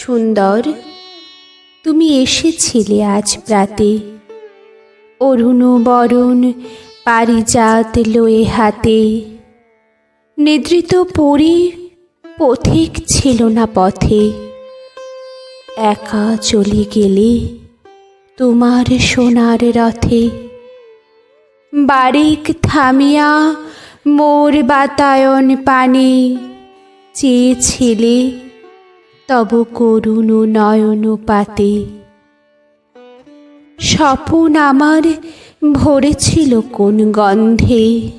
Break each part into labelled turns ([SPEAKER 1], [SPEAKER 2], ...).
[SPEAKER 1] সুন্দর। তুমি এসেছিলে আজ প্রাতে। অরুণ বরণ পারিজাত লয়ে হাতে। নিদ্রিত পরি পথিক ছিল না পথে। একা চলে গেলে তোমার সোনার রথে। বারিক থামিয়া মোর বাতায়ন পানে চেয়েছিলে তব করুণ নয়ন পাতে। স্বপন আমার ভরেছিল কোন গন্ধে।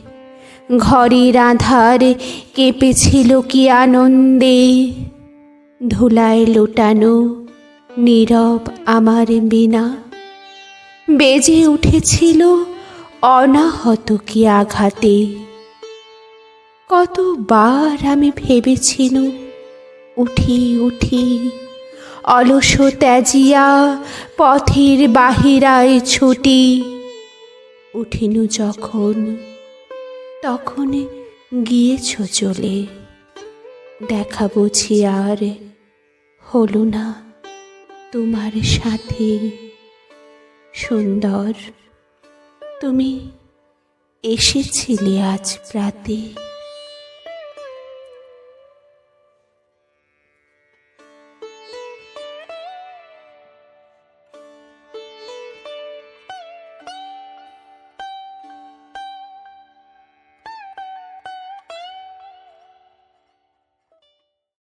[SPEAKER 1] ঘরের আধার কেঁপেছিল কি আনন্দে। ধুলায় লোটানো নীরব আমার বিনা বেজে উঠেছিল অনাহত কি আঘাতে। কতবার আমি ভেবেছিনু উঠি উঠি। অলস ত্যাজিয়া পথের বাহিরায় ছুটি। উঠিনু যখন, তখন গিয়েছ চলে। দেখা বুঝি আর হলো না তোমার সাথে। সুন্দর, তুমি এসেছিলে আজ প্রাতে।